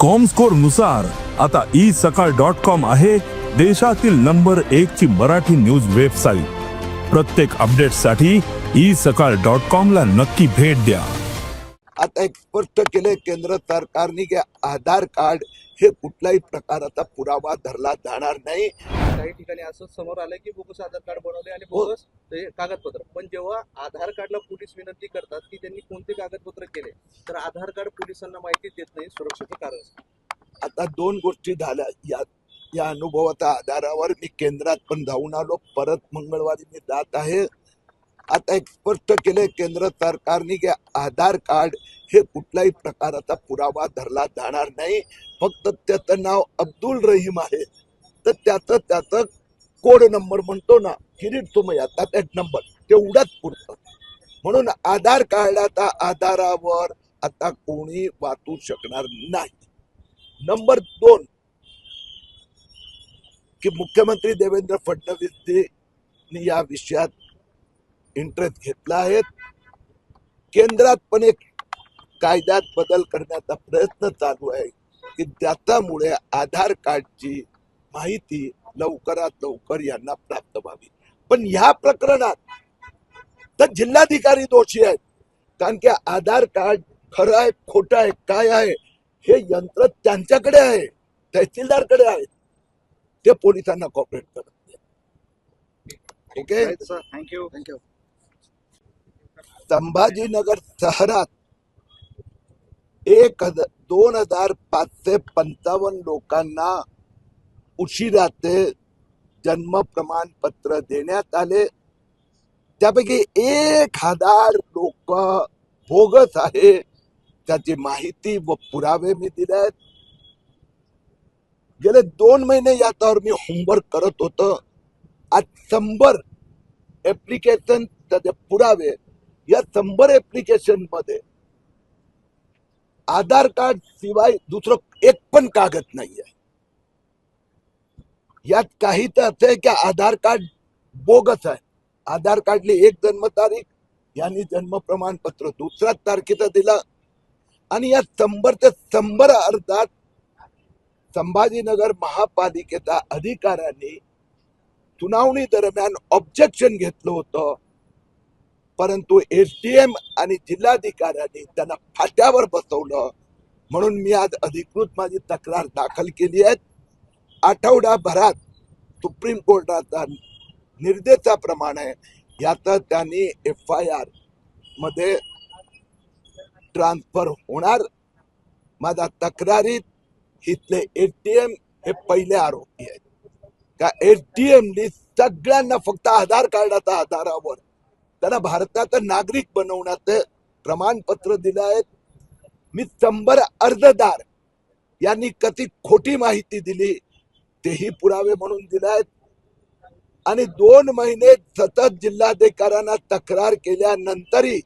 कॉमस्कोरनुसार आता ई सकाळ dot com आहे देशातील नंबर एक ची मराठी न्यूज वेबसाईट प्रत्येक अपडेटसाठी ई सकाळ डॉट कॉम ला नक्की भेट द्या. आता एक स्पष्ट केले केंद्र सरकारने की आधार कार्ड हे कुठल्याही प्रकाराचा पुरावा धरला जाणार नाही. काही ठिकाणी असं समोर आलं की बोगस आधार कार्ड बनवले आणि हो. बोगस ते कागदपत्र. पण जेव्हा आधार कार्डला पोलीस विनंती करतात की त्यांनी कोणते कागदपत्र केले तर आधार कार्ड पोलिसांना माहिती देत नाही सुरक्षेचं कारण आता दोन गोष्टी झाल्या. या या अनुभवाच्या आधारावर मी केंद्रात पण जाऊन आलो. परत मंगळवारी मी जात आहे. आता एक स्पष्ट केले केंद्र सरकारने की आधार कार्ड हे कुठल्याही प्रकाराचा पुरावा धरला जाणार नाही. फक्त त्याचं नाव अब्दुल रहीम आहे. त्याचं त्याचं कोड नंबर म्हणतो ना किरीट तुम्ही आता त्या नंबर तेवढाच पुरतं. म्हणून आधार कार्डाच्या आधारावर आता कोणी वाचू शकणार नाही. नंबर दोन की मुख्यमंत्री देवेंद्र फडणवीस या विषयात इंटरेस्ट घेतला आहे. केंद्रात पण एक कायद्यात बदल करण्याचा प्रयत्न चालू आहे की त्याच्यामुळे आधार कार्डची माहिती लवकरात लवकर यांना प्राप्त व्हावी. पण ह्या प्रकरणात तर जिल्हाधिकारी दोषी आहेत. कारण की आधार कार्ड खरं आहे खोटं आहे काय आहे हे यंत्र त्यांच्याकडे आहे तहसीलदारकडे आहे. ते पोलिसांना कॉपरेट करत नाही ओके थँक्यू थँक्यू संभाजीनगर शहरात एक हजार दोन हजार पाचशे पंचावन्न लोकांना उशिरा ते जन्म प्रमाणपत्र देण्यात आले. त्यापैकी एक हजार लोक बोगस आहे. त्याची माहिती व पुरावे मी दिले आहेत गेले दोन महिने याच्यावर मी होमवर्क करत होतो. आज शंभर ऍप्लिकेशन त्याचे पुरावे या शंभर ऍप्लिकेशनमध्ये आधार कार्ड शिवाय दुसरं एक पण कागद नाही आहे यात काही तर असं आहे की आधार कार्ड बोगस आहे. आधार कार्डली एक जन्मतारीख यांनी जन्म प्रमाणपत्र. दुसऱ्या तारखेचं दिलं. आणि या शंभर ते शंभर अर्जात संभाजीनगर महापालिकेच्या अधिकाऱ्यांनी सुनावणी दरम्यान ऑब्जेक्शन घेतलं होतं. परंतु एस डी एम आणि जिल्हाधिकाऱ्यांनी त्यांना फाट्यावर बसवलं. म्हणून मी आज अधिकृत माझी तक्रार दाखल केली आहे. आठवडाभरात सुप्रीम कोर्टाचा निर्देशाप्रमाणे याचा त्यांनी एफ आय आरमध्ये ट्रान्सफर होणार. माझ्या तक्रारीत इथले एटीएम हे पहिले आरोपी आहेत. का एटीएम सगळ्यांना फक्त आधार कार्डाच्या आधारावर त्यांना भारताचं नागरिक बनवण्याचं प्रमाणपत्र दिलं आहे. मी शंभर अर्जदार यांनी कधी खोटी माहिती दिली. तेही पुरावे म्हणून दिले आहेत आणि दोन महिने सतत जिल्हाधिकाऱ्यांना तक्रार केल्यानंतरही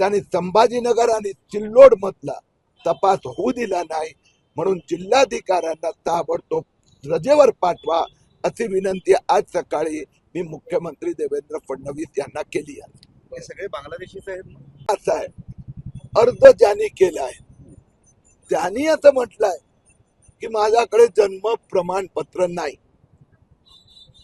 त्यांनी संभाजीनगर आणि सिल्लोड मधला तपास होऊ दिला नाही म्हणून जिल्हाधिकाऱ्यांना ताबडतोब रजेवर पाठवा अशी विनंती आज सकाळी मी मुख्यमंत्री देवेंद्र फडणवीस यांना केली आहे. सगळे बांगलादेशीच आहेत? असं आहे. अर्ज ज्यांनी केला आहे त्यांनी असं म्हटलंय की माझ्याकडे जन्म प्रमाणपत्र नाही.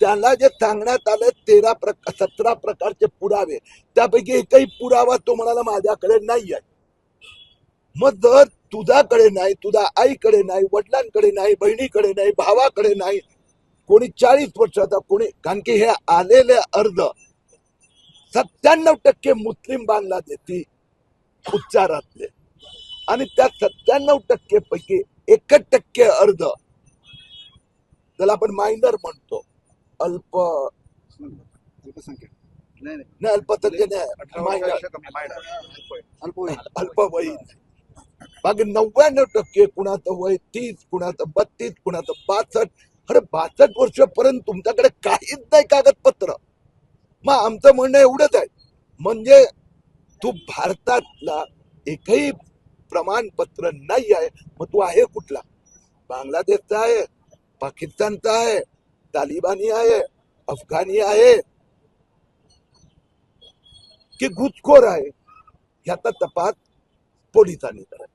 त्याला जे सांगण्यात आलं तेरा प्रकार सतरा प्रकारचे पुरावे. त्यापैकी एकही पुरावा तो म्हणाला माझ्याकडे नाही आहे मग जर तुझ्याकडे नाही तुझ्या आईकडे नाही वडिलांकडे नाही बहिणीकडे नाही भावाकडे नाही कोणी चाळीस वर्षाचा कोणी कारण की हे आलेले अर्ज सत्त्याण्णव टक्के मुस्लिम बांगलादेशी उच्चारातले. आणि त्या सत्त्याण्णव टक्के पैकी एकच टक्के अर्ज त्याला आपण मायनर म्हणतो. अल्प नाही. अल्पवयीन बाकी नव्याण्णव टक्के कुणाचं वय तीस कुणाचं बत्तीस कुणाचं बासष्ट. अरे बासष्ट वर्षापर्यंत तुमच्याकडे काहीच नाही कागदपत्र. मग आमचं म्हणणं एवढंच आहे. म्हणजे तू भारतातला एकही प्रमाणपत्र नाही आहे मग तू आहे कुठला? बांगलादेशचा आहे पाकिस्तानचा आहे तालिबानी आहे अफगाणी आहे. की घुसखोर आहे ह्याचा तपास पोलिसांनी करायचा.